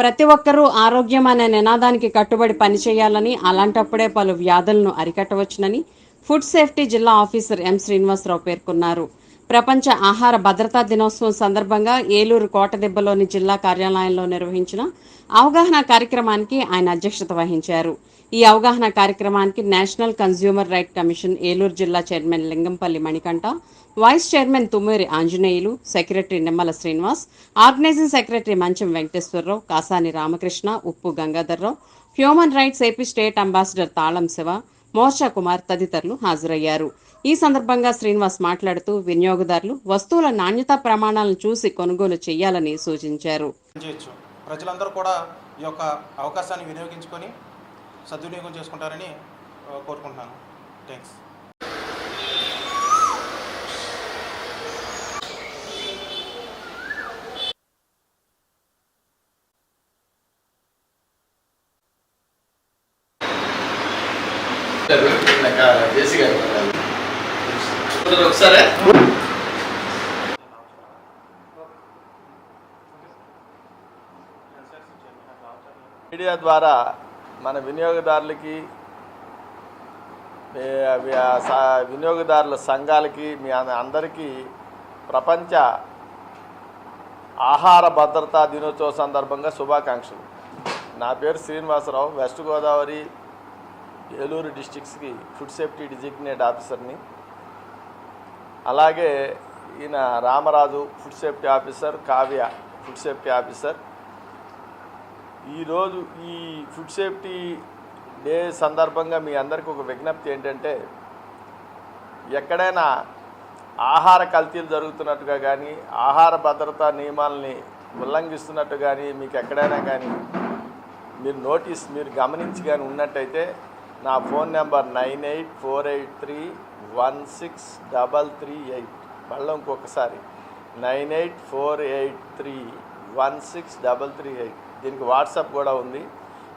ప్రతి ఒక్కరూ ఆరోగ్యం అనే నినాదానికి కట్టుబడి పనిచేయాలని అలాంటప్పుడే పలు వ్యాధులను అరికట్టవచ్చునని ఫుడ్ సేఫ్టీ జిల్లా ఆఫీసర్ ఎం శ్రీనివాసరావు పేర్కొన్నారు. ప్రపంచ ఆహార భద్రతా దినోత్సవం సందర్భంగా ఏలూరు కోటదెబ్బలోని జిల్లా కార్యాలయంలో నిర్వహించిన అవగాహన కార్యక్రమానికి ఆయన అధ్యక్షత వహించారు. ఈ అవగాహన కార్యక్రమానికి national consumer right commission Eluru జిల్లా chairman Lingampalli Manikanta vice chairman Thummuri Anjaneyulu secretary Nimmala Srinivas organising secretary Mancham Venkateswararao Kasani Ramakrishna Uppu Gangadharrao human rights AP state ambassador Talam Siva Morcha Kumar తదితరులు హాజరయ్యారు. ఈ సందర్భంగా శ్రీనివాస్ మాట్లాడుతూ వినియోగదారులు వస్తువుల నాణ్యతా ప్రమాణాలను చూసి కొనుగోలు చేయాలని సూచించారు. ప్రజలందరూ కూడా ఈ యొక్క అవకాశాన్ని వినియోగించుకొని సద్వినియోగం చేసుకుంటారని కోరుకుంటున్నాను. థ్యాంక్స్ జేసీ గారు ఒకసారి? మీడియా ద్వారా మన వినియోగదారులకి వినియోగదారుల సంఘాలకి మీ అందరికీ ప్రపంచ ఆహార భద్రతా దినోత్సవ సందర్భంగా శుభాకాంక్షలు. నా పేరు శ్రీనివాసరావు వెస్ట్ గోదావరి ఏలూరు డిస్టిక్స్కి ఫుడ్ సేఫ్టీ డిజిగ్నేట్ ఆఫీసర్ని. అలాగే ఈయన Ramaraju food safety officer Kavya food safety officer. ఈరోజు ఈ ఫుడ్ సేఫ్టీ డే సందర్భంగా మీ అందరికీ ఒక విజ్ఞప్తి ఏంటంటే ఎక్కడైనా ఆహార కల్తీలు జరుగుతున్నట్టుగా కానీ ఆహార భద్రతా నియమాలని ఉల్లంఘిస్తున్నట్టు కానీ మీకు ఎక్కడైనా కానీ మీరు నోటీస్ మీరు గమనించి కానీ ఉన్నట్టయితే నా phone number nine eight four eight three one six double three eight. మళ్ళీ ఇంకొకసారి. Nine eight four eight three one six double three eight. దీనికి వాట్సాప్ కూడా ఉంది.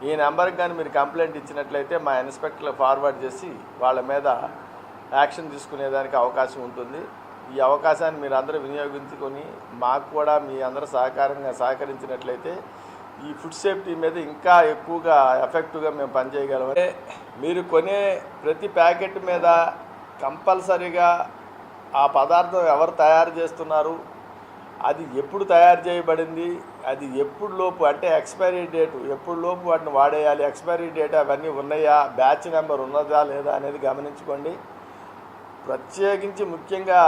ఈ నెంబర్కి కానీ మీరు కంప్లైంట్ ఇచ్చినట్లయితే మా ఇన్స్పెక్టర్లు ఫార్వర్డ్ చేసి వాళ్ళ మీద యాక్షన్ తీసుకునేదానికి అవకాశం ఉంటుంది. ఈ అవకాశాన్ని మీరు అందరూ వినియోగించుకొని మాకు కూడా మీ అందరూ సహకారంగా సహకరించినట్లయితే ఈ ఫుడ్ సేఫ్టీ మీద ఇంకా ఎక్కువగా ఎఫెక్టివ్గా మేము పనిచేయగలం. మీరు కొనే ప్రతి ప్యాకెట్ మీద కంపల్సరీగా ఆ పదార్థం ఎవరు తయారు చేస్తున్నారు అది ఎప్పుడు తయారు చేయబడింది అది ఎప్పుడు లోపు అంటే ఎక్స్పైరీ డేటు ఎప్పుడు లోపు వాటిని వాడేయాలి ఎక్స్పైరీ డేట్ అవన్నీ ఉన్నాయా బ్యాచ్ నెంబర్ ఉన్నదా లేదా అనేది గమనించుకోండి. ప్రత్యేకించి ముఖ్యంగా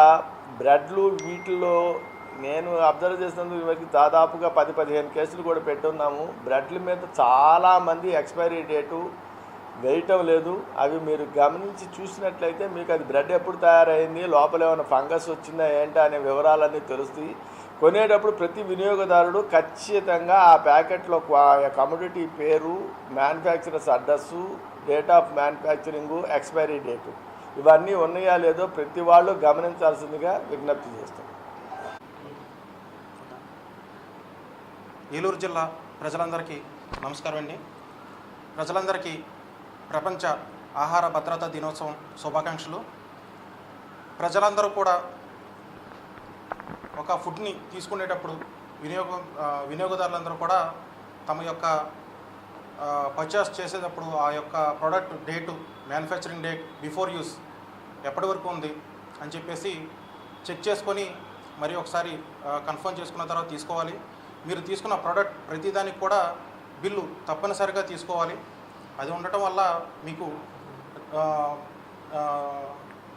బ్రెడ్లు వీటిల్లో నేను అబ్జర్వ్ చేసినందుకు ఇవరికి దాదాపుగా పది పదిహేను కేసులు కూడా పెట్టున్నాము. బ్రెడ్ల మీద చాలామంది ఎక్స్పైరీ డేటు వేయటం లేదు. అవి మీరు గమనించి చూసినట్లయితే మీకు అది బ్రెడ్ ఎప్పుడు తయారైంది లోపల ఏమైనా ఫంగస్ వచ్చిందా ఏంటా అనే వివరాలన్నీ తెలుస్తాయి. కొనేటప్పుడు ప్రతి వినియోగదారుడు ఖచ్చితంగా ఆ ప్యాకెట్లో కమ్యూడిటీ పేరు manufacturers address date of manufacturing expiry date. ఇవన్నీ ఉన్నాయా లేదో ప్రతి వాళ్ళు గమనించాల్సిందిగా విజ్ఞప్తి చేస్తాం ఏలూరు జిల్లా ప్రజలందరికీ నమస్కారం అండి. ప్రజలందరికీ ప్రపంచ ఆహార భద్రతా దినోత్సవం శుభాకాంక్షలు. ప్రజలందరూ కూడా ఒక ఫుడ్ని తీసుకునేటప్పుడు వినియోగం వినియోగదారులందరూ కూడా తమ యొక్క పర్చేస్ చేసేటప్పుడు ఆ యొక్క product date manufacturing date before use ఎప్పటి వరకు ఉంది అని చెప్పేసి చెక్ చేసుకొని మరి ఒకసారి కన్ఫర్మ్ చేసుకున్న తర్వాత తీసుకోవాలి. మీరు తీసుకున్న ప్రోడక్ట్ ప్రతిదానికి కూడా బిల్లు తప్పనిసరిగా తీసుకోవాలి. అది ఉండటం వల్ల మీకు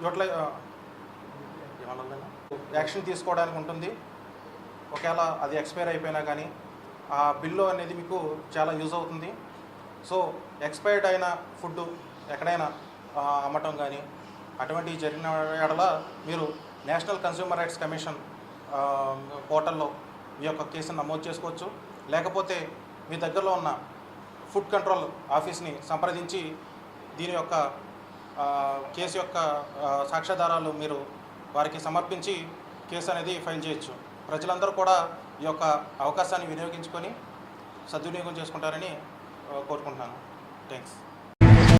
యూటిలై యాక్షన్ తీసుకోవడానికి ఉంటుంది. ఒకవేళ అది ఎక్స్పైర్ అయిపోయినా కానీ ఆ బిల్లు అనేది మీకు చాలా యూజ్ అవుతుంది. సో ఎక్స్పైర్డ్ అయిన ఫుడ్ ఎక్కడైనా అమ్మటం కానీ అటువంటివి జరిగిన ఎడల మీరు నేషనల్ కన్స్యూమర్ రైట్స్ కమిషన్ పోర్టల్లో మీ యొక్క కేసును నమోదు చేసుకోవచ్చు. లేకపోతే మీ దగ్గరలో ఉన్న ఫుడ్ కంట్రోల్ ఆఫీస్ని సంప్రదించి దీని యొక్క కేసు యొక్క సాక్ష్యాధారాలు మీరు వారికి సమర్పించి కేసు అనేది ఫైల్ చేయొచ్చు. ప్రజలందరూ కూడా ఈ యొక్క అవకాశాన్ని వినియోగించుకొని సద్వినియోగం చేసుకుంటారని కోరుకుంటున్నాను. థ్యాంక్స్